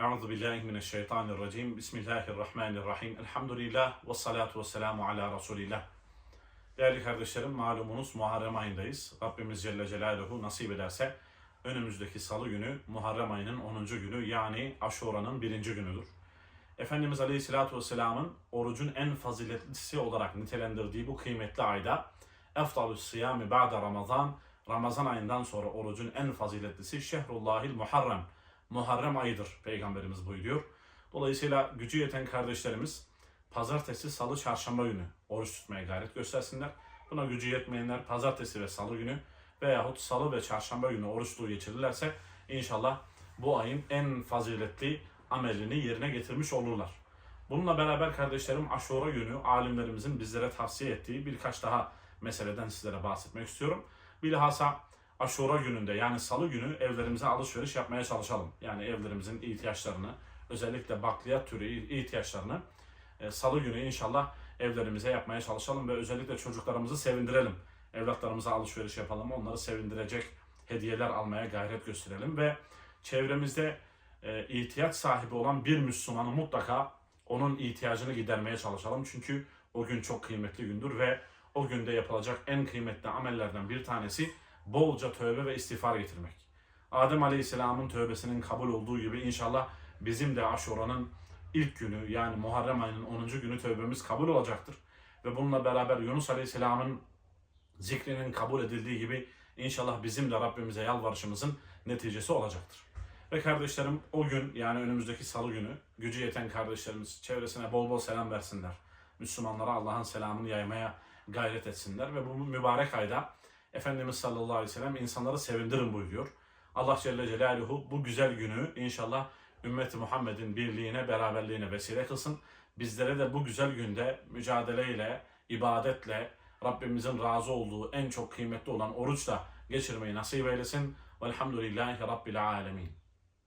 Euzu billahi mineşşeytanirracim. Bismillahirrahmanirrahim. Elhamdülillah ve salatu ve selamu ala Resulillah. Değerli kardeşlerim malumunuz Muharrem ayındayız. Rabbimiz Celle Celaluhu nasip ederse önümüzdeki salı günü Muharrem ayının 10. günü yani Aşura'nın birinci günüdür. Efendimiz Aleyhisselatü Vesselam'ın orucun en faziletlisi olarak nitelendirdiği bu kıymetli ayda Eftalü siyami ba'de Ramazan Ramazan ayından sonra orucun en faziletlisi Şehrullahil Muharrem Muharrem ayıdır Peygamberimiz buyuruyor. Dolayısıyla gücü yeten kardeşlerimiz pazartesi, salı, çarşamba günü oruç tutmaya gayret göstersinler. Buna gücü yetmeyenler pazartesi ve salı günü veyahut salı ve çarşamba günü oruçluğu geçirirlerse inşallah bu ayın en faziletli amelini yerine getirmiş olurlar. Bununla beraber kardeşlerim aşura günü alimlerimizin bizlere tavsiye ettiği birkaç daha meseleden sizlere bahsetmek istiyorum. Bilhassa aşura gününde yani salı günü evlerimize alışveriş yapmaya çalışalım. Yani evlerimizin ihtiyaçlarını özellikle bakliyat türü ihtiyaçlarını e, salı günü inşallah evlerimize yapmaya çalışalım ve özellikle çocuklarımızı sevindirelim. Evlatlarımıza alışveriş yapalım, onları sevindirecek hediyeler almaya gayret gösterelim ve çevremizde e, ihtiyaç sahibi olan bir Müslümanı mutlaka onun ihtiyacını gidermeye çalışalım. Çünkü o gün çok kıymetli gündür ve o günde yapılacak en kıymetli amellerden bir tanesi bolca tövbe ve istiğfar getirmek. Adem Aleyhisselam'ın tövbesinin kabul olduğu gibi inşallah bizim de Aşura'nın ilk günü yani Muharrem ayının 10. günü tövbemiz kabul olacaktır. Ve bununla beraber Yunus Aleyhisselam'ın zikrinin kabul edildiği gibi inşallah bizim de Rabbimize yalvarışımızın neticesi olacaktır. Ve kardeşlerim o gün yani önümüzdeki salı günü gücü yeten kardeşlerimiz çevresine bol bol selam versinler. Müslümanlara Allah'ın selamını yaymaya gayret etsinler ve bu mübarek ayda Efendimiz sallallahu aleyhi ve sellem insanları sevindirin buyuruyor. Allah Celle Celaluhu bu güzel günü inşallah ümmeti Muhammed'in birliğine, beraberliğine vesile kılsın. Bizlere de bu güzel günde mücadeleyle, ibadetle, Rabbimizin razı olduğu en çok kıymetli olan oruçla geçirmeyi nasip eylesin. Velhamdülillahi Rabbil alemin.